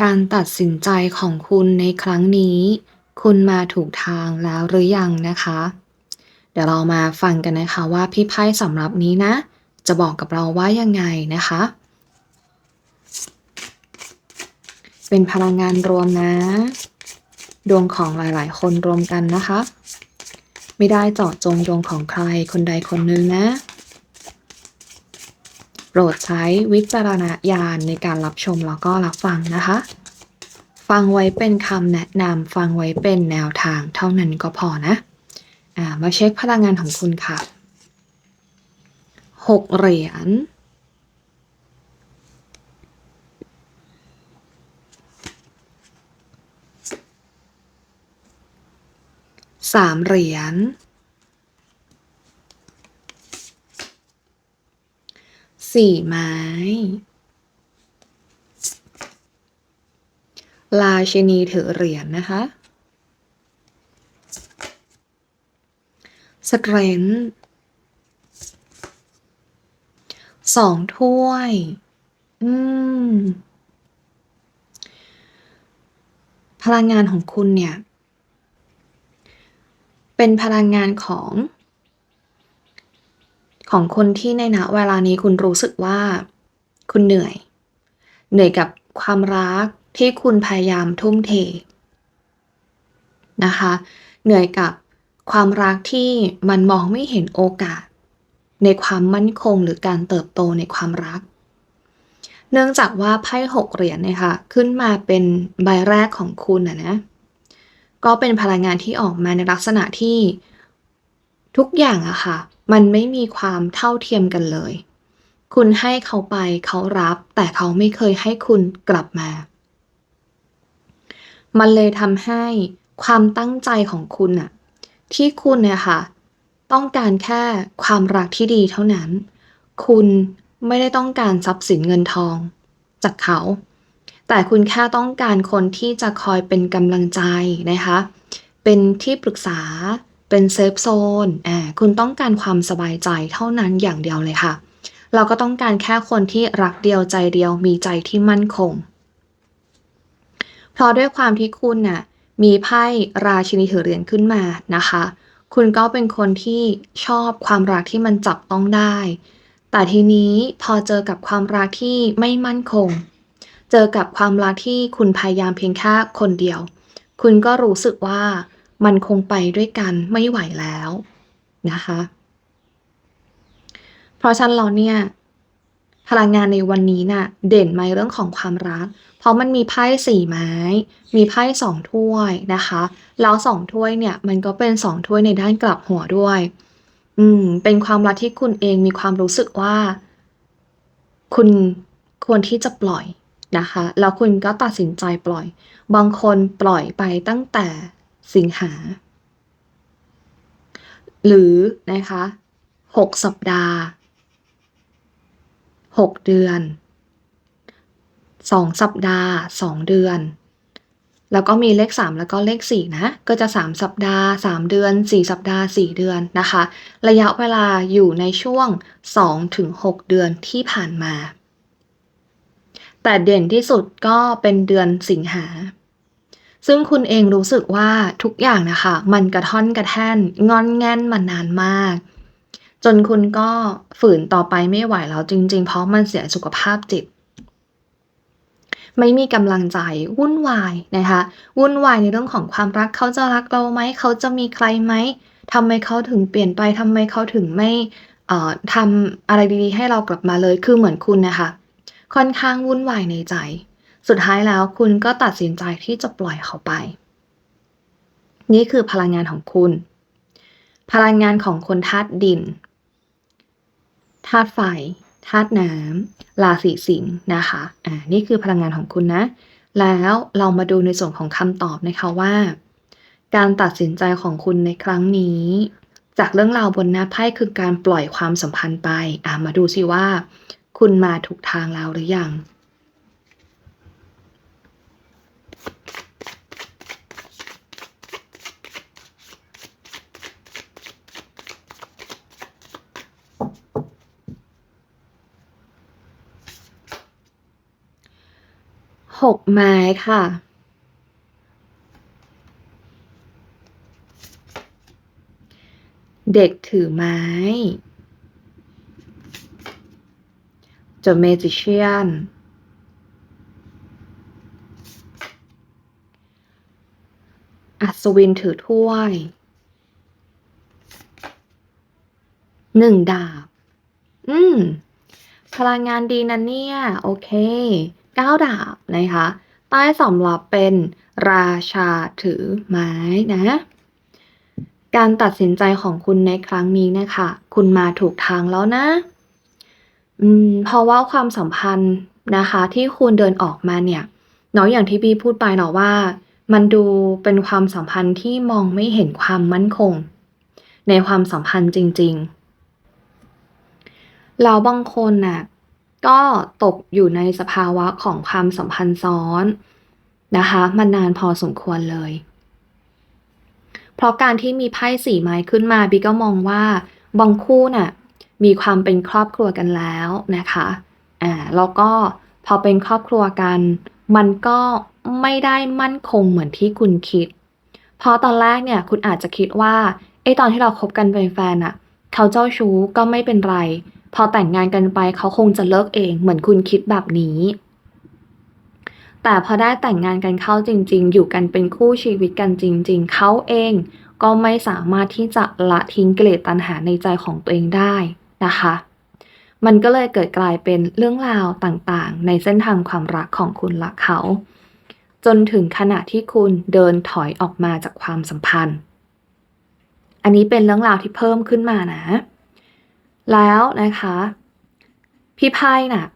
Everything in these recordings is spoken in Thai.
การตัดสินใจของคุณในครั้งนี้ คุณมาถูกทางแล้วหรือยังนะคะ เดี๋ยวเรามาฟังกันนะคะว่าพี่ไพ่สำหรับนี้นะ จะบอกกับเราว่ายังไงนะคะ เป็นพลังงานรวมนะ ดวงของหลายๆ คนรวมกันนะคะ ไม่ได้เจาะจงดวงของใครคนใดคนหนึ่งนะ รดใช้วิจารณญาณในการรับชมแล้วก็รับฟังนะคะ ฟังไว้เป็นคำแนะนำฟังไว้เป็นแนวทางเท่านั้นก็พอนะอ่ามาเช็คพลังงานของคุณค่ะหกเหรียญสามเหรียญ สี่ไม้ราชินีถือเหรียญนะคะสเตรนท์สองถ้วย อืม พลังงานของคุณเนี่ย เป็นพลังงานของ ของคนที่ในณเวลานี้คุณรู้สึกว่า คุณเหนื่อย เหนื่อยกับความรักที่คุณพยายามทุ่มเทนะคะ เหนื่อยกับความรักที่มันมองไม่เห็นโอกาส ในความมั่นคงหรือการเติบโตในความรัก เนื่องจากว่าไพ่หกเหรียญเนี่ยค่ะขึ้นมาเป็นใบแรกของคุณนะนะก็เป็นพลังงานที่ออกมาในลักษณะที่ทุกอย่างอะค่ะ มันไม่มีความเท่าเทียมกันเลย คุณให้เขาไปเขารับ แต่เขาไม่เคยให้คุณกลับมา มันเลยทำให้ความตั้งใจของคุณอะที่คุณเนี่ยค่ะ ต้องการแค่ความรักที่ดีเท่านั้น คุณไม่ได้ต้องการทรัพย์สินเงินทอง จากเขา แต่คุณแค่ต้องการคนที่จะคอยเป็นกำลังใจนะคะ เป็นที่ปรึกษา เป็นเซฟโซนอ่าคุณต้องการความสบายใจเท่านั้นอย่างเดียวเลยค่ะ เราก็ต้องการแค่คนที่รักเดียวใจเดียวมีใจที่มั่นคง เพราะด้วยความที่คุณน่ะมีไพ่ราชินีถือเหรียญขึ้นมานะคะ คุณก็เป็นคนที่ชอบความรักที่มันจับต้องได้ แต่ทีนี้พอเจอกับความรักที่ไม่มั่นคง เจอกับความรักที่คุณพยายามเพียงแค่คนเดียว คุณก็รู้สึกว่า มันคงไปด้วยกันไม่ไหวแล้วนะคะ เพราะฉะนั้นเราเนี่ยพลังงานในวันนี้น่ะเด่นในเรื่องของความรัก เพราะมันมีไพ่สี่ไม้ มีไพ่สองถ้วยนะคะ แล้วสองถ้วยเนี่ยมันก็เป็นสองถ้วยในด้านกลับหัวด้วย อืม เป็นความรักที่คุณเองมีความรู้สึกว่า คุณควรที่จะปล่อยนะคะ แล้วคุณก็ตัดสินใจปล่อย บางคนปล่อยไปตั้งแต่ สิงหา หรือนะคะหกสัปดาห์หกเดือนสองสัปดาห์สองเดือน แล้วก็มีเลข 3 แล้วก็เลข 4 นะ ก็จะ 3 สัปดาห์ 3 เดือน 4 สัปดาห์ 4 เดือนนะคะ ระยะเวลาอยู่ในช่วง 2-6 เดือนที่ผ่านมา แต่เด่นที่สุดก็เป็นเดือนสิงหา ซึ่งคุณเองรู้สึกว่าทุกอย่างนะคะ มันกระท่อนกระแท่นงอนแง่นมานานมาก จนคุณก็ฝืนต่อไปไม่ไหวแล้วจริง ๆ เพราะมันเสียสุขภาพจิต ไม่มีกำลังใจวุ่นวายนะคะวุ่นวายในเรื่องของความรักเขาจะรักเราไหมเขาจะมีใครไหมทำไมเขาถึงเปลี่ยนไปทำไมเขาถึงไม่ทำอะไรดีๆ ให้เรากลับมาเลยคือเหมือนคุณนะคะค่อนข้างวุ่นวายในใจ สุดท้ายแล้วคุณก็ตัดสินใจที่จะปล่อยเขาไป นี่คือพลังงานของคุณ พลังงานของคนธาตุดินธาตุไฟธาตุน้ำราศีสิงห์นะคะอ่านี่คือพลังงานของคุณนะ แล้วเรามาดูในส่วนของคำตอบนะคะว่า การตัดสินใจของคุณในครั้งนี้ จากเรื่องราวบนหน้าไพ่คือการปล่อยความสัมพันธ์ไปอ่ามาดูสิว่า คุณมาถูกทางแล้วหรือยัง หกไม้ค่ะเด็กถือไม้ The Magician อัศวินถือถ้วยหนึ่งดาบ อืม พลังงานดีนะเนี่ย โอเคเก้าดาบนะคะ ใต้สำรับเป็นราชาถือไม้นะ การตัดสินใจของคุณในครั้งนี้นะคะ คุณมาถูกทางแล้วนะ อืม เพราะว่าความสัมพันธ์นะคะ ที่คุณเดินออกมาเนี่ย เนาะอย่างที่พี่พูดไปเนาะว่า มันดูเป็นความสัมพันธ์ที่มองไม่เห็นความมั่นคง ในความสัมพันธ์จริงๆ แล้วบางคนน่ะก็ตกอยู่ในสภาวะของความสัมพันธ์ซ้อนนะคะมานานพอสมควรเลย เพราะการที่มีไพ่สี่ไม้ขึ้นมาบีก็มองว่าบางคู่น่ะมีความเป็นครอบครัวกันแล้วนะคะอ่าแล้วก็พอเป็นครอบครัวกัน มันก็ ไม่ได้มั่นคงเหมือนที่คุณคิด เพราะตอนแรกเนี่ยคุณอาจจะคิดว่าไอ้ตอนที่เราคบกันเป็นแฟนอะเขาเจ้าชู้ก็ไม่เป็นไร พอแต่งงานกันไปเขาคงจะเลิกเองเหมือนคุณคิดแบบนี้ แต่พอได้แต่งงานกันเข้าจริง ๆ อยู่กันเป็นคู่ชีวิตกันจริง ๆ เขาเองก็ไม่สามารถที่จะละทิ้งเกิเลสตัณหาในใจของตัวเองได้นะคะ มันก็เลยเกิดกลายเป็นเรื่องราวต่างๆ ในเส้นทางความรักของคุณและเขา จนถึงขณะที่คุณเดินถอยออกมาจากความสัมพันธ์ อันนี้เป็นเรื่องราวที่เพิ่มขึ้นมานะ แล้วนะคะ พี่ไพ่น่ะ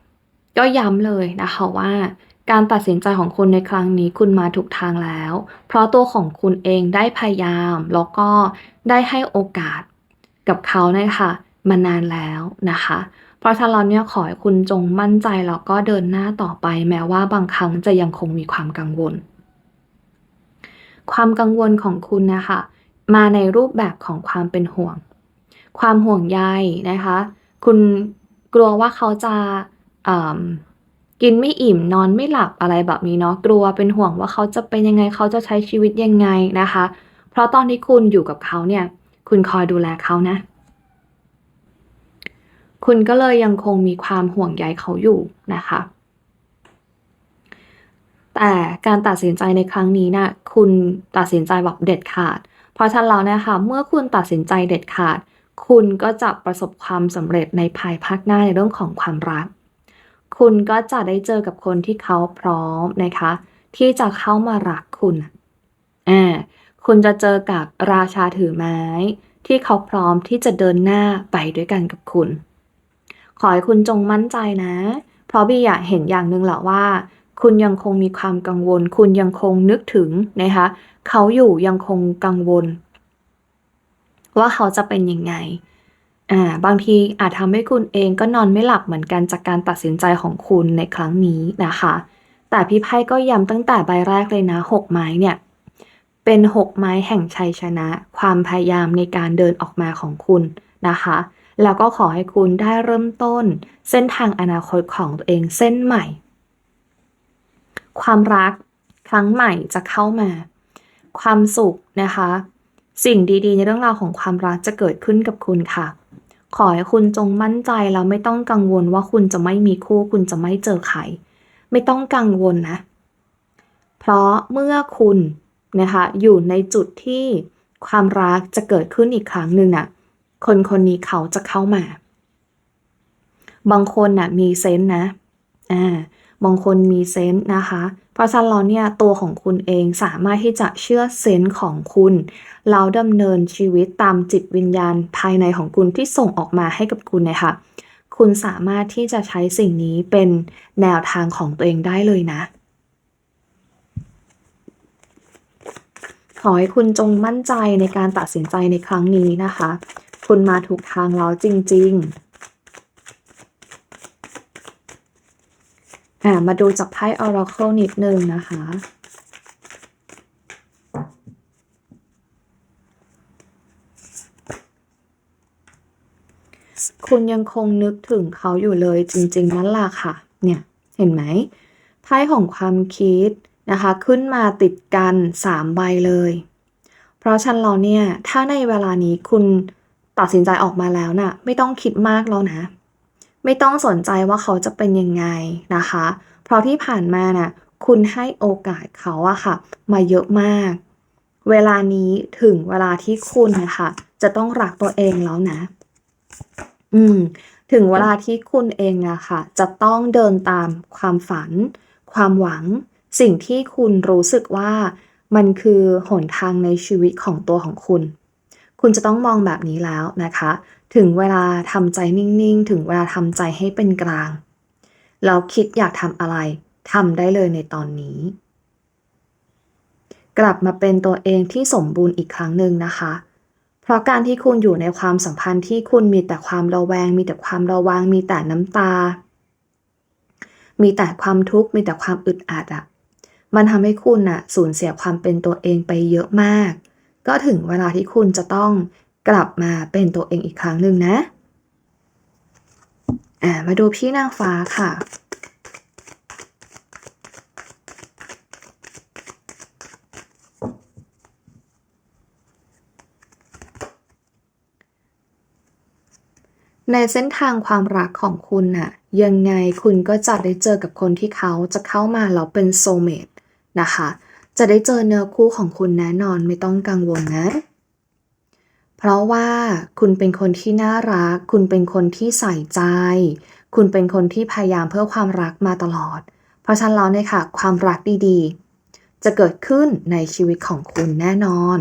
ก็ย้ำเลยนะคะว่า การตัดสินใจของคุณในครั้งนี้คุณมาถูกทางแล้ว เพราะตัวของคุณเองได้พยายามแล้วก็ได้ให้โอกาสกับเขานะคะมานานแล้วนะคะ เพราะฉะนั้นเนี่ยขอให้คุณจงมั่นใจแล้วก็เดินหน้าต่อไป แม้ว่าบางครั้งจะยังคงมีความกังวล ความกังวลของคุณนะคะมาในรูปแบบของความเป็นห่วง ความห่วงใยนะคะ คุณกลัวว่าเขาจะกินไม่อิ่มนอนไม่หลับอะไรแบบนี้เนาะกลัวเป็นห่วงว่าเขาจะเป็นยังไงเขาจะใช้ชีวิตยังไงนะคะ เพราะตอนที่คุณอยู่กับเขาเนี่ย คุณคอยดูแลเขานะ คุณก็เลยยังคงมีความห่วงใยเขาอยู่นะคะ แต่การตัดสินใจในครั้งนี้นะคุณตัดสินใจแบบเด็ดขาด เพราะฉะนั้นแล้วนะคะ เมื่อคุณตัดสินใจเด็ดขาด คุณก็จะประสบความสำเร็จในภายภาคหน้าในเรื่องของความรัก คุณก็จะได้เจอกับคนที่เขาพร้อมนะคะ ที่จะเข้ามารักคุณอ่าคุณจะเจอกับราชาถือไม้ที่เขาพร้อมที่จะเดินหน้าไปด้วยกันกับคุณ ขอให้คุณจงมั่นใจนะ เพราะบีอยากเห็นอย่างหนึ่งแหละว่า คุณยังคงมีความกังวล คุณยังคงนึกถึงนะคะเขาอยู่ยังคงกังวล ว่าเขาจะเป็นยังไงอ่าบางทีอาจทำให้คุณเองก็นอนไม่หลับเหมือนกันจากการตัดสินใจของคุณในครั้งนี้นะคะ แต่พี่ไพ่ก็ย้ำตั้งแต่ใบแรกเลยนะหกไม้เนี่ยเป็นหกไม้แห่งชัยชนะ ความพยายามในการเดินออกมาของคุณนะคะ แล้วก็ขอให้คุณได้เริ่มต้น เส้นทางอนาคตของตัวเองเส้นใหม่ ความรักครั้งใหม่จะเข้ามา ความสุขนะคะ สิ่งดีๆ ในเรื่องราวของความรักจะเกิดขึ้นกับคุณค่ะ ขอให้คุณจงมั่นใจแล้วไม่ต้องกังวลว่าคุณจะไม่มีคู่ คุณจะไม่เจอใครไม่ต้องกังวลนะ เพราะเมื่อคุณนะคะอยู่ในจุดที่ความรักจะเกิดขึ้นอีกครั้งหนึ่งน่ะ คนคนนี้เขาจะเข้ามา บางคนน่ะมีเซนส์นะอ่าบางคนมีเซนส์นะคะ เพราะฉะนั้นเราเนี่ยตัวของคุณเองสามารถที่จะเชื่อเซนส์ของคุณแล้วดำเนินชีวิตตามจิตวิญญาณภายในของคุณที่ส่งออกมาให้กับคุณนะคะ คุณสามารถที่จะใช้สิ่งนี้เป็นแนวทางของตัวเองได้เลยนะ ขอให้คุณจงมั่นใจในการตัดสินใจในครั้งนี้นะคะ คุณมาถูกทางแล้วจริง ๆ อ่า มาดูจากไพ่ Oracle นิดนึงนะคะ คุณยังคงนึกถึงเขาอยู่เลยจริง ๆ นั่นล่ะค่ะ เนี่ย เห็นไหม ไพ่ของความคิดนะคะ ขึ้นมาติดกันสามใบเลย เพราะฉันเราเนี่ย ถ้าในเวลานี้คุณ ตัดสินใจออกมาแล้วน่ะไม่ต้องคิดมากแล้วนะ ไม่ต้องสนใจว่าเขาจะเป็นยังไงนะคะ เพราะที่ผ่านมาน่ะคุณให้โอกาสเขาอะค่ะ มาเยอะมาก เวลานี้ถึงเวลาที่คุณนะคะจะต้องรักตัวเองแล้วนะ อืม ถึงเวลาที่คุณเองอะค่ะ จะต้องเดินตามความฝัน ความหวัง สิ่งที่คุณรู้สึกว่ามันคือหนทางในชีวิตของตัวของคุณ คุณจะต้องมองแบบนี้แล้วนะคะ ถึงเวลาทำใจนิ่งๆ ถึงเวลาทำใจให้เป็นกลางแล้วคิดอยากทำอะไรทำได้เลยในตอนนี้ กลับมาเป็นตัวเองที่สมบูรณ์อีกครั้งหนึ่งนะคะ เพราะการที่คุณอยู่ในความสัมพันธ์ที่คุณมีแต่ความระแวง มีแต่ความระวัง มีแต่น้ำตา มีแต่ความทุกข์ มีแต่ความอึดอัดอะมันทำให้คุณอะสูญเสียความเป็นตัวเองไปเยอะมาก ก็ถึงเวลาที่คุณจะต้องกลับมาเป็นตัวเองอีกครั้งหนึ่งนะอ่ามาดูพี่นางฟ้าค่ะในเส้นทางความรักของคุณน่ะยังไงคุณก็จะได้เจอกับคนที่เขาจะเข้ามาแล้วเป็นโซเมตนะคะ จะได้เจอเนื้อคู่ของคุณแน่นอนไม่ต้องกังวลนะ เพราะว่าคุณเป็นคนที่น่ารัก คุณเป็นคนที่ใส่ใจ คุณเป็นคนที่พยายามเพื่อความรักมาตลอด เพราะฉะนั้นแล้วเนี่ยค่ะ ความรักดีๆ จะเกิดขึ้นในชีวิตของคุณแน่นอน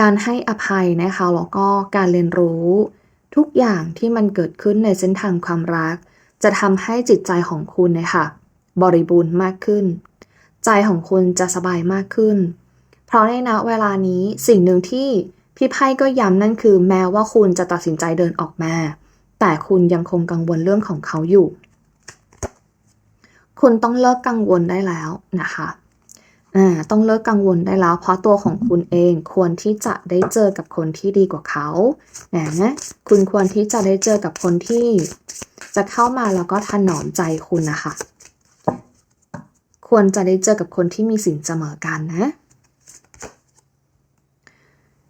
การให้อภัยนะคะแล้วก็การเรียนรู้ทุกอย่างที่มันเกิดขึ้นในเส้นทางความรัก จะทำให้จิตใจของคุณนะคะบริบูรณ์มากขึ้น ใจของคุณจะสบายมากขึ้น เพราะในณเวลานี้สิ่งหนึ่งที่พี่ไพ่ก็ย้ำนั่นคือแม้ว่าคุณจะตัดสินใจเดินออกมา แต่คุณยังคงกังวลเรื่องของเขาอยู่ คุณต้องเลิกกังวลได้แล้วนะคะอ่าต้องเลิกกังวลได้แล้ว เพราะตัวของคุณเองควรที่จะได้เจอกับคนที่ดีกว่าเขานะคุณควรที่จะได้เจอกับคนที่จะเข้ามาแล้วก็ถนอมใจคุณนะคะ ควรจะได้เจอกับคนที่มีสินเสมอกันนะ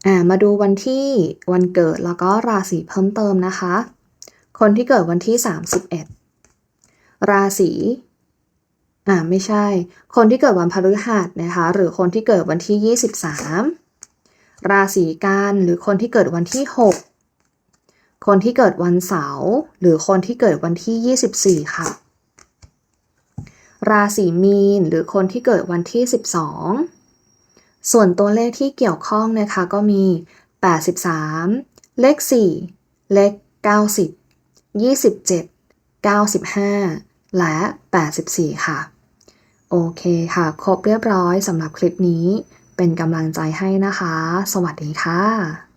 อ่ามาดูวันที่วันเกิดแล้วก็ราศีเพิ่มเติมนะคะ คนที่เกิดวันที่ 31 ราศีอ่าไม่ใช่ คนที่เกิดวันพฤหัสนะคะ หรือคนที่เกิดวันที่ 23 ราศีกันหรือคนที่เกิดวันที่ 6 คนที่เกิดวันเสาร์หรือคนที่เกิดวันที่ 24 ค่ะ ราศีมีน หรือคนที่เกิดวันที่ 12 ส่วนตัวเลขที่เกี่ยวข้องนะคะก็มี 83 เลข 4 เลข 90 27 95 และ 84 ค่ะ โอเคค่ะ ครบเรียบร้อยสำหรับคลิปนี้ เป็นกำลังใจให้นะคะ สวัสดีค่ะ